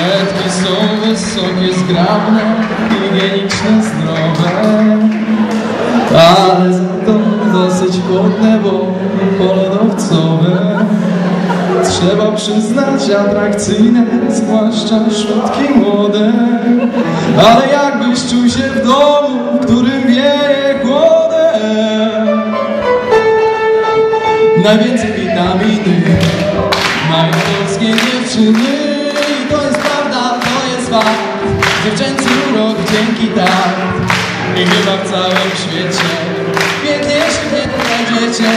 Brunetki są wysokie, zgrabne, higieniczne, zdrowe. Ale za to dosyć chłodne, bo polodowcowe Trzeba przyznać atrakcyjne, zwłaszcza środki młode. Ale jakbyś czuł się w domu, w którym wieje chłodem? Najwięcej witaminy. Mają polskie dziewczyny Dziewczęcy urok dzięki tak. I chyba w całym świecie. Piękniejszych nie znajdziecie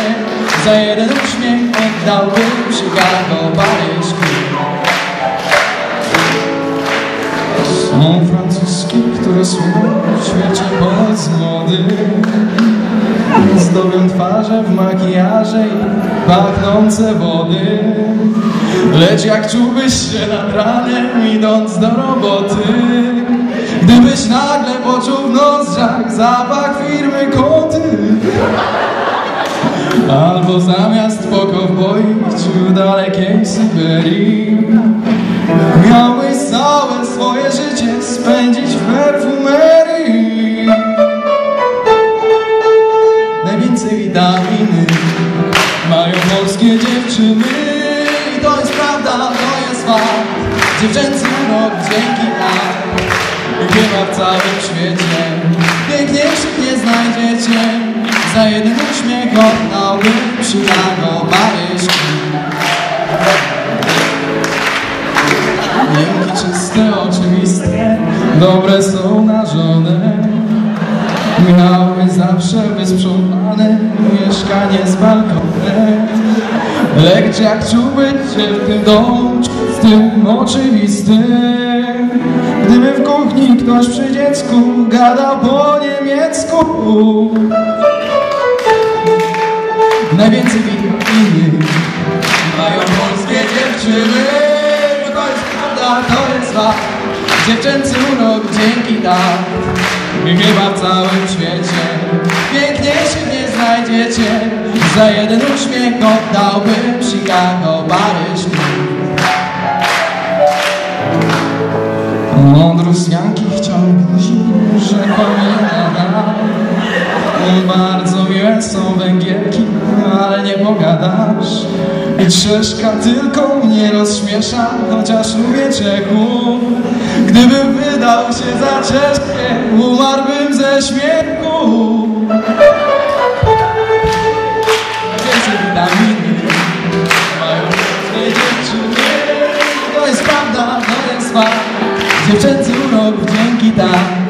Za jeden uśmiech oddałbym Chicago, Paryż, Są francuskie, które słyną w świecie bez mody. Zdobią twarze w makijaże i pachnące wody Lecz jak czułbyś się nad ranem idąc do roboty Gdybyś nagle poczuł w nozdrzach zapach firmy koty. Albo zamiast po kowboi w dalekiej Syberii Miałbyś całe swoje życie spędzić w perfumerii. Najwięcej witaminy mają polskie dziewczyny to jest prawda, to jest fakt Dziewczęcy rok dzięki I chyba w całym świecie Piękniejszych nie znajdziecie? Za jeden uśmiech oddałbym Chicago, Paryż Ręki czyste, oczywiste Dobre są na żonę Miały zawsze wysprzątane mieszkanie z balkonem Lecz jak czułbyś się w tym domu z tym oczywistym. Gdyby w kuchni ktoś przy dziecku gadał po niemiecku. Najwięcej witaminy mają polskie dziewczyny Bo to jest prawda, to jest fakt. Dziewczęcy urok dzięki tak. I chyba w całym świecie Piękniejszych nie znajdziecie Za jeden uśmiech oddałbym Chicago, Paryż Od Rosjanki chciał buzi, rzekomo Bardzo miłe są Węgierki, ale nie pogadasz. I Czeszka tylko mnie rozśmiesza, chociaż lubię Czechów Gdybym wydał się za Czeszkę, umarłbym ze śmiechu fakt Dziewczęcy urok dzięki tak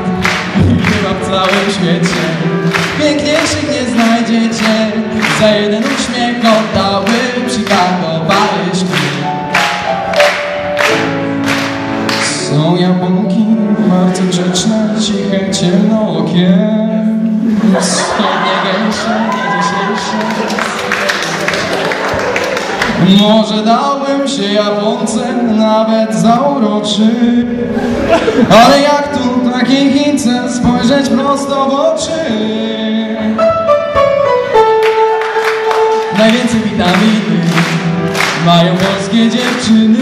może dałbym się Japonce nawet zauroczy. Ale jak tu takiej Chince spojrzeć prosto w oczy? Najwięcej witaminy mają polskie dziewczyny.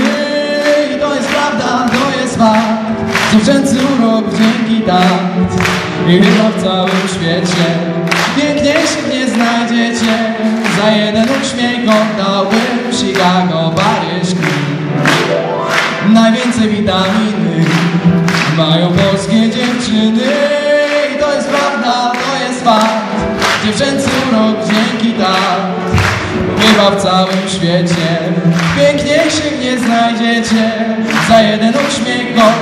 I to jest prawda, to jest fakt. Dziewczęcy urok dzięki tak I chyba w całym świecie. Piękniejszych nie znajdziecie. Za jeden uśmiech oddałbym Chicago, Paryż Najwięcej witaminy Mają polskie dziewczyny. I to jest prawda, to jest fakt. Dziewczęcy urok dzięki tak. Chyba w całym świecie. Piękniejszych nie znajdziecie. Za jeden uśmiech oddałbym